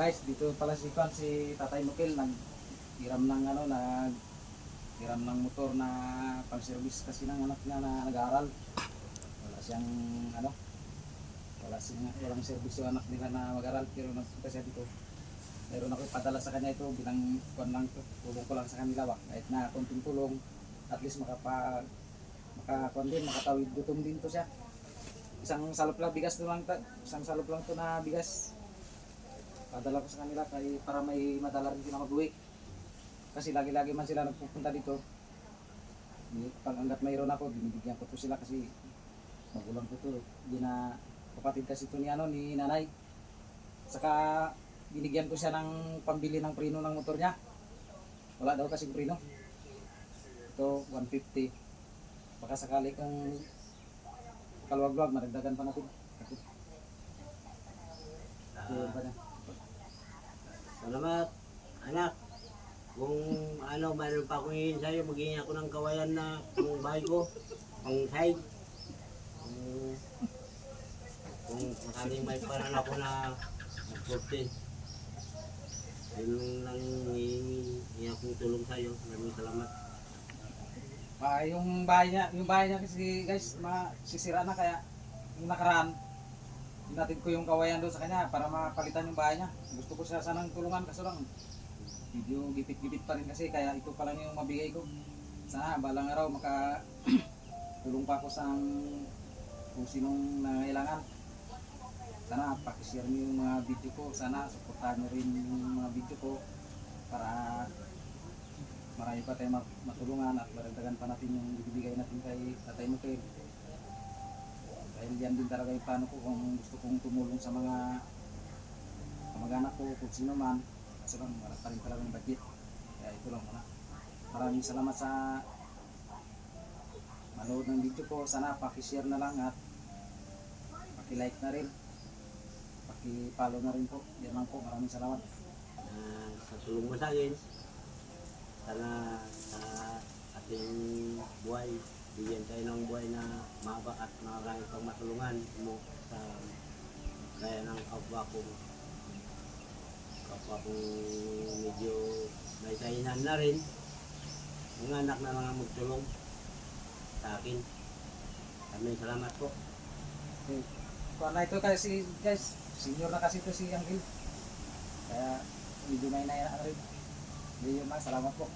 Guys, dito pala si Kwan, si Tatay Mukil, naghiram ng ano, nag hiram ng motor na pang-service kasi ng anak niya na nag-aaral. Wala siyang ano, wala siyang walang service yung anak nila na mag-aral pero nagpunta siya dito. Meron ako ipadala sa kanya ito bilang kwan lang to, tulong ko lang sa kanila ba. Kahit na konting tulong, at least makapa makakuan din, makatawid gutom din to siya. Isang salop lang bigas to lang, isang salop lang to na bigas. Padala ko sa kanila kay para may madala rin sila mag-uwi. Kasi lagi-lagi man sila nagpupunta dito. Di- Pag hanggat mayroon ako, binibigyan ko to sila kasi magulang ko to. Di na kapatid kasi to ni ano ni nanay. Saka binigyan ko siya ng pambili ng preno ng motor niya. Wala daw kasi preno. Ito 150. Baka sakali kung kaluwag-luwag, maragdagan pa natin. Ito pa niya. Salamat, anak. Kung ano, mayroon pa akong hingin sa'yo, maghingi ako ng kawayan na pang bahay ko, pang side. Kung, kung sakaling may paran ako na mag-14. Yun lang hihingi hihingi akong tulong sa'yo. Maraming salamat. Ah, yung bahay niya, yung bahay niya kasi guys, masisira na kaya yung nakaraan, natin ko yung kawayan doon sa kanya para mapalitan yung bahay niya. Gusto ko siya sanang tulungan kaso lang medyo gipit-gipit pa rin kasi kaya ito pa lang yung mabigay ko. Sana balang araw maka tulong pa ako sa kung sinong nangailangan. Sana pakishare niyo yung mga video ko. Sana suportahan niyo rin yung mga video ko para marami pa tayong mat- matulungan at maragdagan pa natin yung ibibigay natin kay Tatay Mukil. Dahil yan din talaga yung plano ko kung gusto kong tumulong sa mga kamag-anak ko, kung sino man. Kasi lang, wala pa rin talagang budget. Kaya ito lang muna. Maraming salamat sa manood ng video ko. Sana pakishare na lang at paki-like na rin. Paki-follow na rin po. Yan lang po. Maraming salamat. na sa tulong mo sa akin. Sana sa ating buhay, bigyan tayo ng buhay na mahaba at marami pang matulungan mo sa gaya ng kapwa ko. Kapwa ko medyo may kahinan na rin. Mga anak na ang magtulong sa akin. Maraming salamat po. Okay. Kuha na ito kasi guys, senior na kasi ito si Angel. Kaya medyo may na rin. Yun lang, salamat po.